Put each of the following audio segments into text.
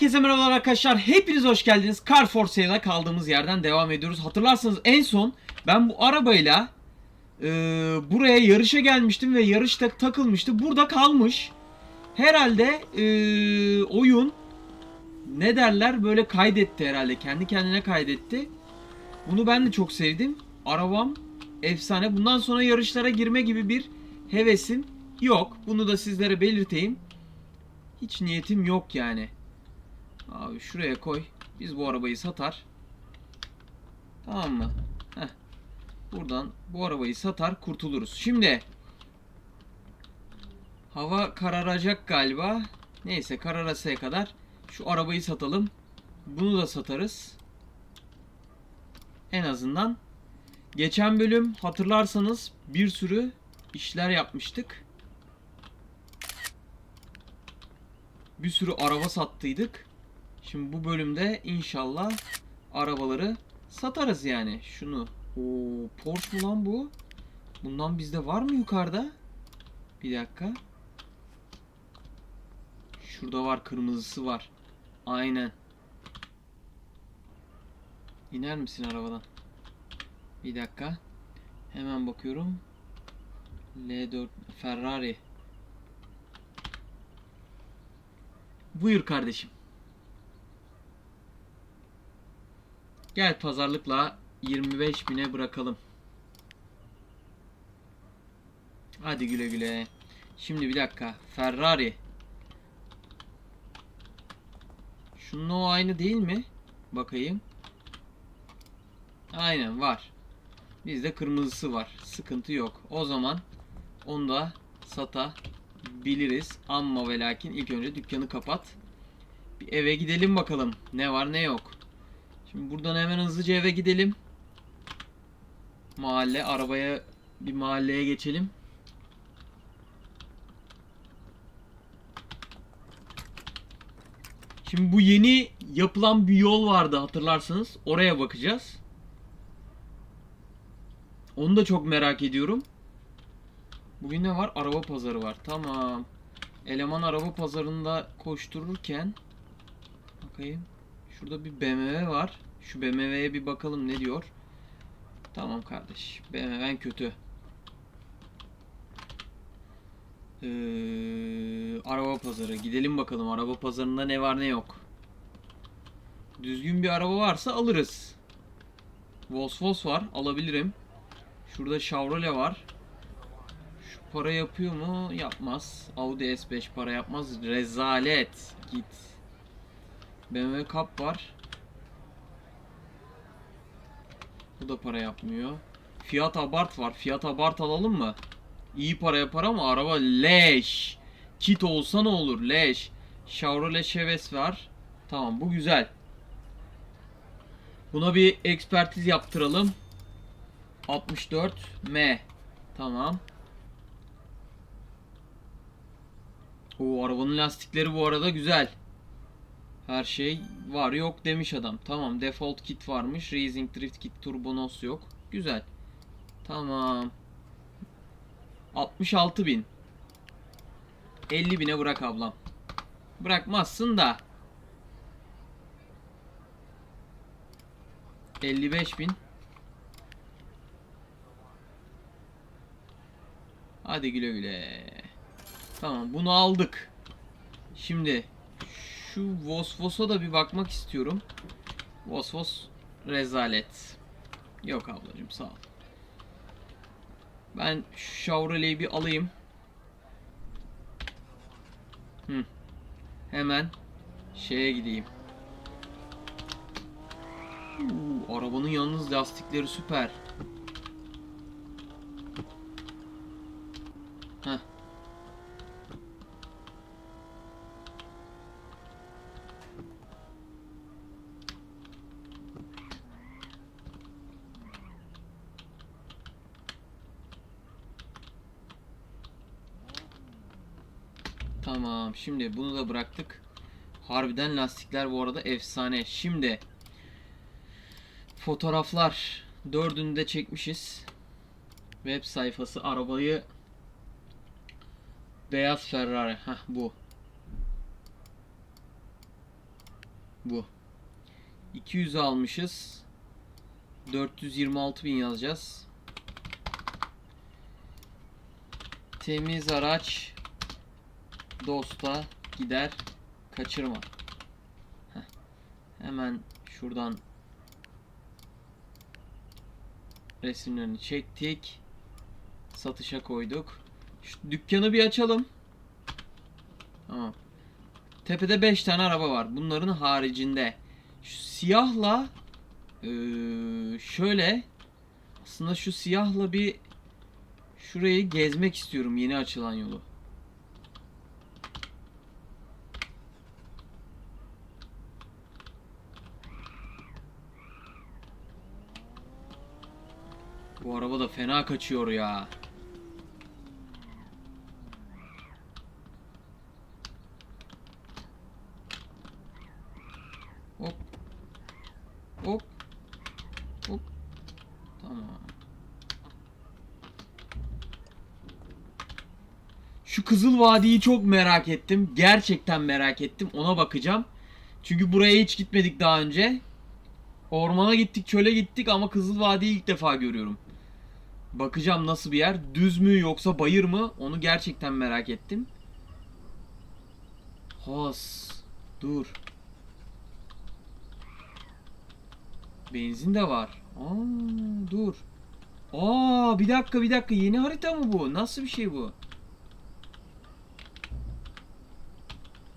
Herkese merhabalar arkadaşlar. Hepiniz hoş geldiniz. Car for Sale'a kaldığımız yerden devam ediyoruz. Hatırlarsanız en son ben bu arabayla e, buraya yarışa gelmiştim ve yarışta takılmıştı. Burada kalmış. Herhalde e, oyun ne derler böyle kaydetti herhalde. Kendi kendine kaydetti. Bunu ben de çok sevdim. Arabam efsane. Bundan sonra yarışlara girme gibi bir hevesim yok. Bunu da sizlere belirteyim. Hiç niyetim yok yani. Abi şuraya koy. Biz bu arabayı satar. Tamam mı? Heh. Buradan bu arabayı satar kurtuluruz. Şimdi hava kararacak galiba. Neyse kararasaya kadar şu arabayı satalım. Bunu da satarız. En azından geçen bölüm hatırlarsanız bir sürü işler yapmıştık. Bir sürü araba sattıydık. Şimdi bu bölümde inşallah arabaları satarız yani. Şunu. O Porsche mu lan bu? Bundan bizde var mı yukarıda? Bir dakika. Şurada var kırmızısı var. Aynen. İner misin arabadan? Bir dakika. Hemen bakıyorum. L4 Ferrari. Buyur kardeşim. Gel pazarlıkla 25 bine bırakalım. Hadi güle güle. Şimdi bir dakika. Ferrari. Şunun o aynı değil mi? Bakayım. Aynen var. Bizde kırmızısı var. Sıkıntı yok. O zaman onu da satabiliriz. Amma ve lakin ilk önce dükkanı kapat. Bir eve gidelim bakalım. Ne var ne yok. Şimdi buradan hemen hızlıca eve gidelim. Mahalle arabaya bir mahalleye geçelim. Şimdi bu yeni yapılan bir yol vardı hatırlarsanız. Oraya bakacağız. Onu da çok merak ediyorum. Bugün ne var? Araba pazarı var. Tamam. Eleman araba pazarında koştururken bakayım. Şurada bir BMW var. Şu BMW'ye bir bakalım ne diyor. Tamam kardeş. BMW'n kötü. Ee, araba pazarı. Gidelim bakalım araba pazarında ne var ne yok. Düzgün bir araba varsa alırız. Vosvos var. Alabilirim. Şurada Chevrolet var. Şu para yapıyor mu? Yapmaz. Audi S5 para yapmaz. Rezalet. Git. BMW Cup var. Bu da para yapmıyor. Fiat Abarth var. Fiat Abarth alalım mı? İyi para yapar ama araba leş. Kit olsa ne olur? Leş. Chevrolet Cheves var. Tamam bu güzel. Buna bir ekspertiz yaptıralım. 64 M. Tamam. O arabanın lastikleri bu arada güzel. Her şey var yok demiş adam. Tamam default kit varmış. Racing Drift kit turbonos yok. Güzel. Tamam. 66 bin. 50 bine bırak ablam. Bırakmazsın da. 55 bin. Hadi güle güle. Tamam bunu aldık. Şimdi şu Vosvos'a da bir bakmak istiyorum. Vosvos rezalet. Yok ablacım sağ ol. Ben şu Chevrolet'i bir alayım. Hı. Hemen şeye gideyim. Uu, arabanın yalnız lastikleri süper. Tamam. Şimdi bunu da bıraktık. Harbiden lastikler bu arada efsane. Şimdi fotoğraflar dördünü de çekmişiz. Web sayfası arabayı Beyaz Ferrari. Heh bu. Bu. 200 almışız. 426 bin yazacağız. Temiz araç dosta gider kaçırma. Heh. Hemen şuradan resimlerini çektik. Satışa koyduk. Şu dükkanı bir açalım. Tamam. Tepede 5 tane araba var. Bunların haricinde şu siyahla eee, şöyle aslında şu siyahla bir şurayı gezmek istiyorum yeni açılan yolu. Bu araba da fena kaçıyor ya. Hop. Hop. Hop. Tamam. Şu Kızıl Vadi'yi çok merak ettim. Gerçekten merak ettim. Ona bakacağım. Çünkü buraya hiç gitmedik daha önce. Ormana gittik, çöle gittik ama Kızıl Vadi'yi ilk defa görüyorum. Bakacağım nasıl bir yer. Düz mü yoksa bayır mı? Onu gerçekten merak ettim. Has. Dur. Benzin de var. Aa, dur. Aa, bir dakika bir dakika. Yeni harita mı bu? Nasıl bir şey bu?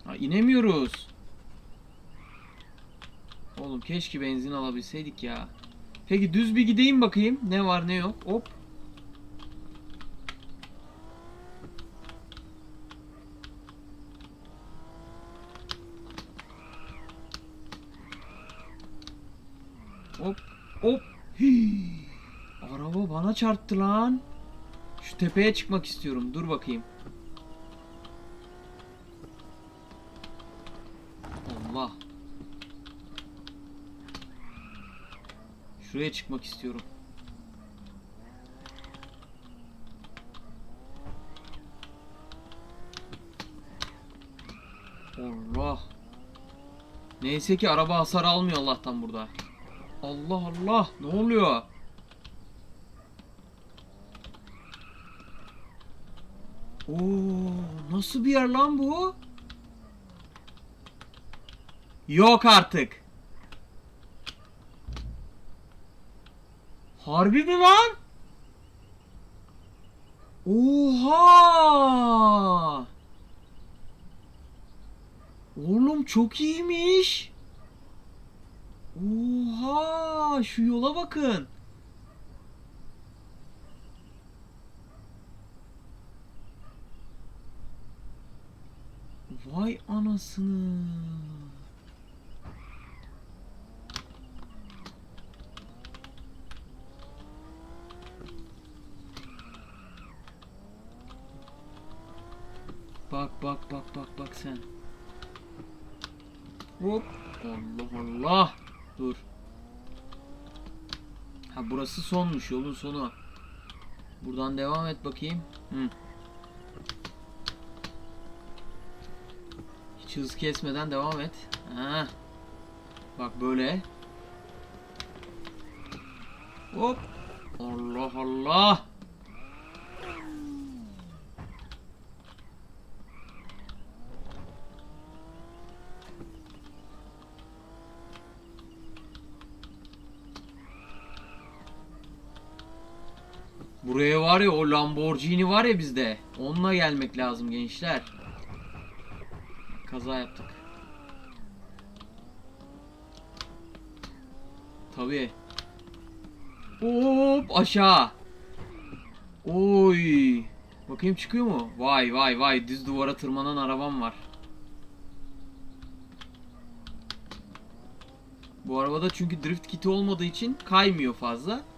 Ha, inemiyoruz. Oğlum keşke benzin alabilseydik ya. Peki düz bir gideyim bakayım. Ne var ne yok. Hop. Hop. Hii. Araba bana çarptı lan. Şu tepeye çıkmak istiyorum. Dur bakayım. Allah. Şuraya çıkmak istiyorum. Allah. Neyse ki araba hasar almıyor Allah'tan burada. Allah Allah. Ne oluyor? Oo, nasıl bir yer lan bu? Yok artık. Harbi mi lan? Oha! Oğlum çok iyiymiş. Oha! Şu yola bakın. Vay anasını. Bak bak bak bak bak sen. Hop. Allah Allah. Dur. Ha burası sonmuş yolun sonu. Buradan devam et bakayım. Hı. Hiç hız kesmeden devam et. Ha. Bak böyle. Hop. Allah Allah. Buraya var ya o Lamborghini var ya bizde. Onunla gelmek lazım gençler. Kaza yaptık. Tabii. Hop aşağı. Oy. Bakayım çıkıyor mu? Vay vay vay düz duvara tırmanan arabam var. Bu arabada çünkü drift kiti olmadığı için kaymıyor fazla.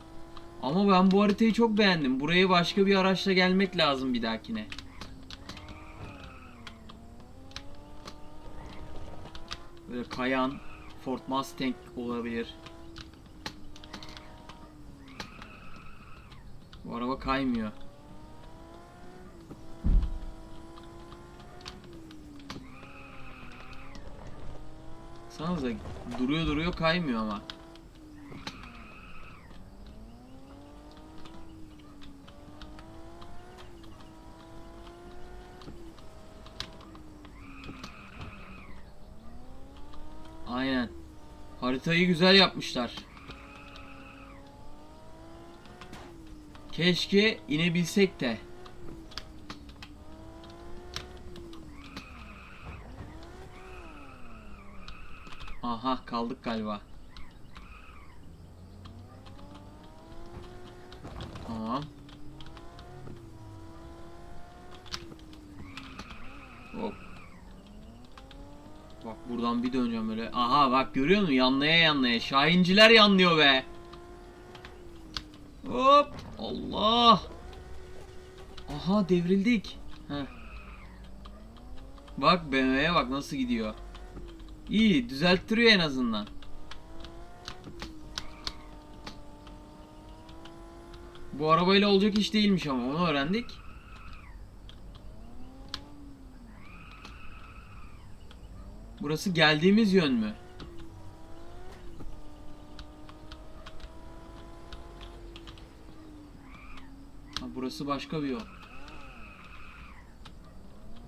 Ama ben bu haritayı çok beğendim. Buraya başka bir araçla gelmek lazım bir dahakine. Böyle kayan Ford Mustang olabilir. Bu araba kaymıyor. Baksanıza duruyor duruyor kaymıyor ama. Aynen. Haritayı güzel yapmışlar. Keşke inebilsek de. Aha kaldık galiba. Tamam. Hop. Bak buradan bir böyle. Aha bak görüyor musun? Yanlaya yanlaya. Şahinciler yanlıyor be. Hop. Allah. Aha devrildik. Heh. Bak BMW'ye bak nasıl gidiyor. İyi düzelttiriyor en azından. Bu arabayla olacak iş değilmiş ama onu öğrendik. Burası geldiğimiz yön mü? Ha, burası başka bir yol.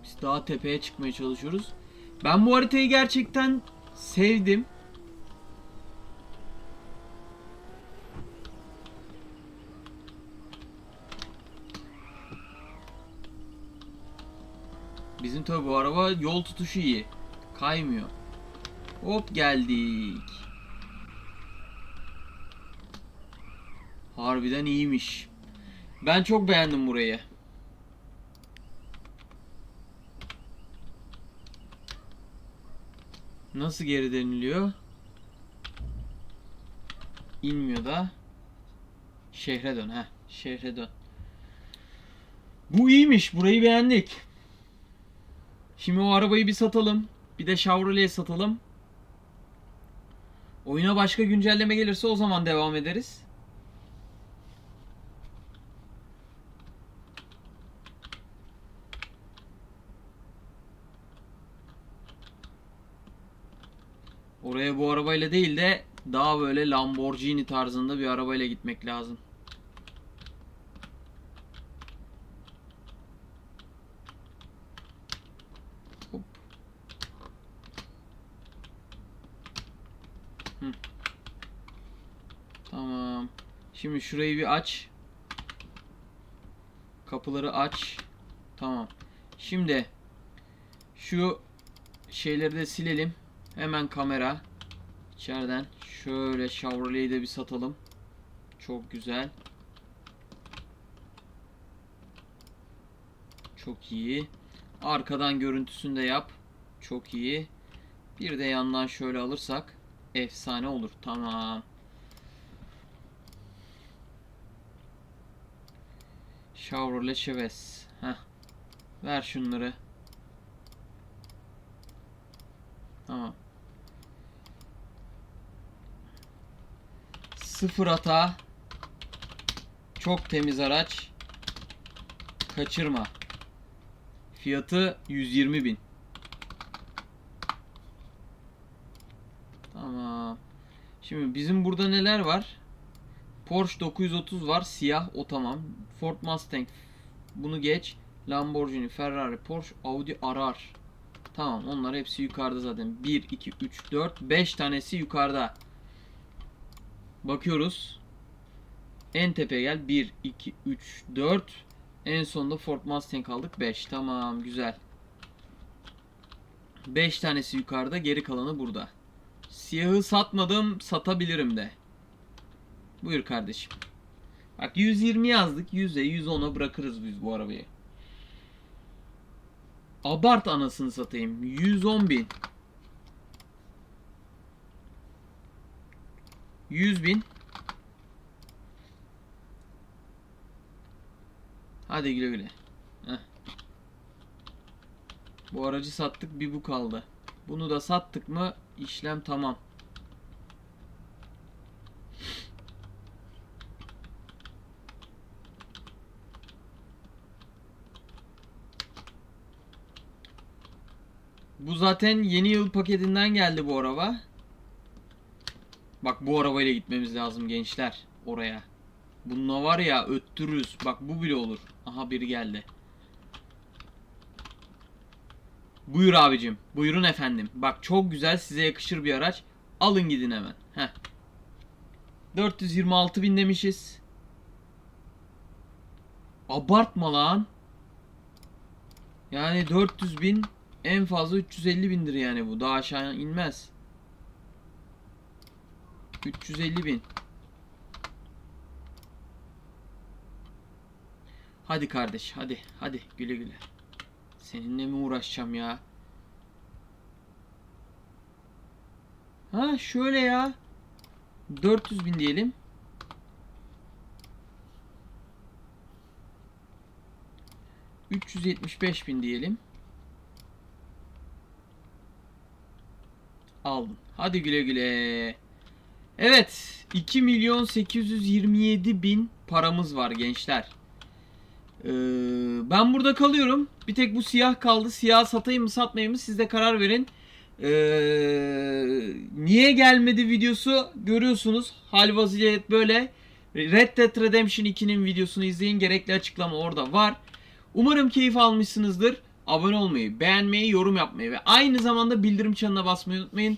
Biz daha tepeye çıkmaya çalışıyoruz. Ben bu haritayı gerçekten sevdim. Bizim tabi bu araba yol tutuşu iyi. Kaymıyor. Hop geldik. Harbiden iyiymiş. Ben çok beğendim burayı. Nasıl geri dönülüyor? İnmiyor da. Şehre dön ha. Şehre dön. Bu iyiymiş. Burayı beğendik. Şimdi o arabayı bir satalım. Bir de Chevrolet'e satalım. Oyuna başka güncelleme gelirse o zaman devam ederiz. Oraya bu arabayla değil de daha böyle Lamborghini tarzında bir arabayla gitmek lazım. Hop. Hı. Tamam. Şimdi şurayı bir aç. Kapıları aç. Tamam. Şimdi şu şeyleri de silelim. Hemen kamera. İçeriden şöyle Chevrolet'i de bir satalım. Çok güzel. Çok iyi. Arkadan görüntüsünü de yap. Çok iyi. Bir de yandan şöyle alırsak efsane olur. Tamam. Chevrolet Chavez. Heh. Ver şunları. Tamam. Sıfır hata. Çok temiz araç. Kaçırma. Fiyatı 120 bin. Tamam. Şimdi bizim burada neler var? Porsche 930 var. Siyah. O tamam. Ford Mustang. Bunu geç. Lamborghini, Ferrari, Porsche, Audi arar. Tamam onlar hepsi yukarıda zaten. 1, 2, 3, 4, 5 tanesi yukarıda. Bakıyoruz. En tepeye gel. 1, 2, 3, 4. En sonunda Ford Mustang aldık. 5. Tamam güzel. 5 tanesi yukarıda. Geri kalanı burada. Siyahı satmadım. Satabilirim de. Buyur kardeşim. Bak 120 yazdık. 100'e 110'a bırakırız biz bu arabayı. Abart anasını satayım. 110 bin. 100 bin. Hadi güle güle. Heh. Bu aracı sattık bir bu kaldı. Bunu da sattık mı işlem tamam. Bu zaten yeni yıl paketinden geldi bu araba. Bak bu arabayla gitmemiz lazım gençler oraya. Bununla var ya öttürürüz. Bak bu bile olur. Aha biri geldi. Buyur abicim. Buyurun efendim. Bak çok güzel size yakışır bir araç. Alın gidin hemen. Heh. 426 bin demişiz. Abartma lan. Yani 400 bin en fazla 350 bindir yani bu. Daha aşağı inmez. 350 bin. Hadi kardeş hadi hadi güle güle. Seninle mi uğraşacağım ya? Ha şöyle ya. 400 bin diyelim. ...375 bin diyelim. Aldım. Hadi güle güle. Evet. 2 milyon 827 bin paramız var gençler. Ee, ben burada kalıyorum. Bir tek bu siyah kaldı. Siyah satayım mı satmayayım mı siz de karar verin. Ee, niye gelmedi videosu görüyorsunuz. Hal vaziyet böyle. Red Dead Redemption 2'nin videosunu izleyin. Gerekli açıklama orada var. Umarım keyif almışsınızdır. Abone olmayı, beğenmeyi, yorum yapmayı ve aynı zamanda bildirim çanına basmayı unutmayın.